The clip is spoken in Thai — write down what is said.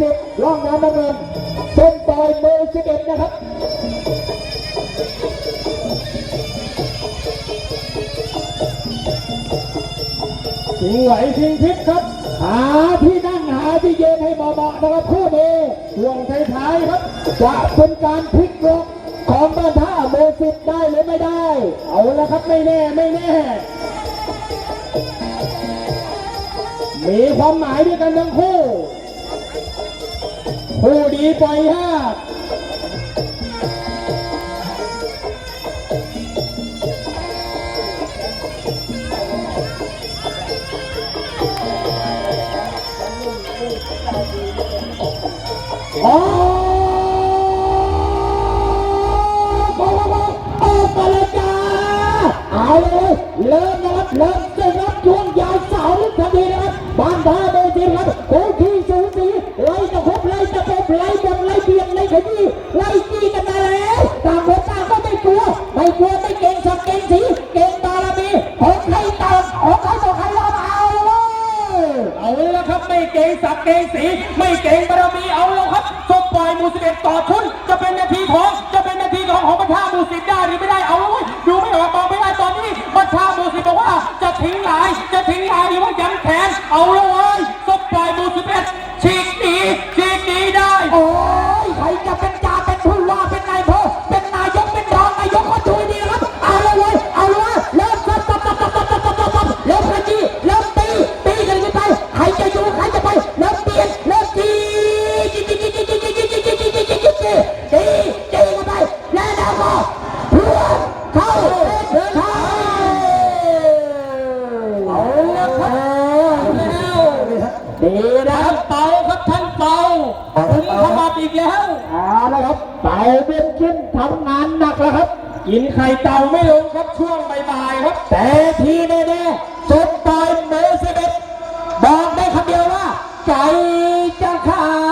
สิบล่องน้ำน้ำเงินเส้นต่อยเบอร์สิบเอ็ดนะครับชิงไหวชิงพลิกครับ หาที่นั่งหาที่เย็นให้เหมาะๆนะครับคู่นี้ช่วงท้ายๆครับ จะเป็นการพลิกล็อกของบ้านท่าโมสิบได้หรือไม่ได้ เอาละครับไม่แน่ไม่แน่มีความหมายด้วยกันทั้งคู่ ผู้ดีไปล่อยห้าอ๋อเริ่มนะครับเริ่มเกมรับช่วงยาวเสาทันทีนะครับบานท่าเบนซินครับโอ้งที่ ลัวไม่เก่งสักเก่งสีเกงบารมีของใครต่างของใครต่อใครเราเอาเลยเอาล้วครับไม่เกรงศักเกรงศรีไม่เกรงบารมีเอาล้วครับสมปล่อยมูสิบเอ็ดต่อชุนจะเป็นนาทีของจะเป็นนาทีของของบัญชามูสิบได้หรือไม่ได้เอาแล้วเว้ยดูไม่ออกมองไม่ได้ตอนนี้บัญชาหมูสิบบอกว่าจะทิ้งหลายจะทิ้งหลายหรือว่าย้ำแขนเอาล้วเว้ย เข้าเดินเข้าเอาละครับดีนะท่านเป่าครับท่านเป่าถึงขมับอีกแล้วเอาละครับเป่าเป็นขึ้นทำงานหนักแล้วครับกินไข่เต่าไม่ลงครับช่วงบ่ายๆครับ แต่ทีแน่ๆสุดต่อยเบอร์สิบเอ็ดบอกได้คำเดียวว่า ใจจะขา